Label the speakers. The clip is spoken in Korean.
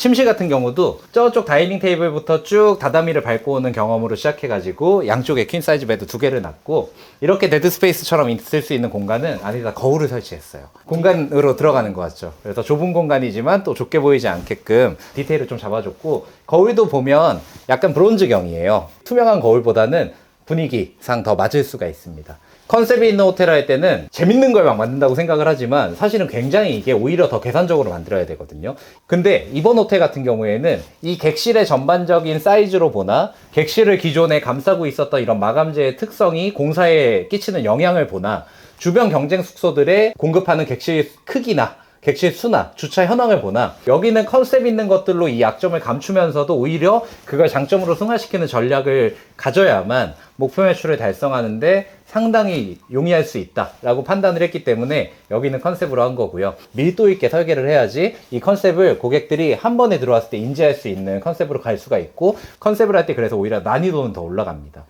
Speaker 1: 침실 같은 경우도 저쪽 다이닝 테이블부터 쭉 다다미를 밟고 오는 경험으로 시작해가지고 양쪽에 퀸 사이즈 베드 두 개를 놨고 이렇게 데드 스페이스처럼 있을 수 있는 공간은 안에다 거울을 설치했어요. 공간으로 들어가는 것 같죠. 그래서 좁은 공간이지만 또 좁게 보이지 않게끔 디테일을 좀 잡아줬고 거울도 보면 약간 브론즈경이에요. 투명한 거울보다는 분위기상 더 맞을 수가 있습니다. 컨셉이 있는 호텔 할 때는 재밌는 걸 막 만든다고 생각을 하지만 사실은 굉장히 이게 오히려 더 계산적으로 만들어야 되거든요. 근데 이번 호텔 같은 경우에는 이 객실의 전반적인 사이즈로 보나 객실을 기존에 감싸고 있었던 이런 마감재의 특성이 공사에 끼치는 영향을 보나 주변 경쟁 숙소들의 공급하는 객실 크기나 객실 수나 주차 현황을 보나 여기는 컨셉 있는 것들로 이 약점을 감추면서도 오히려 그걸 장점으로 승화시키는 전략을 가져야만 목표 매출을 달성하는데 상당히 용이할 수 있다라고 판단을 했기 때문에 여기는 컨셉으로 한 거고요. 밀도 있게 설계를 해야지 이 컨셉을 고객들이 한 번에 들어왔을 때 인지할 수 있는 컨셉으로 갈 수가 있고 컨셉을 할 때 그래서 오히려 난이도는 더 올라갑니다.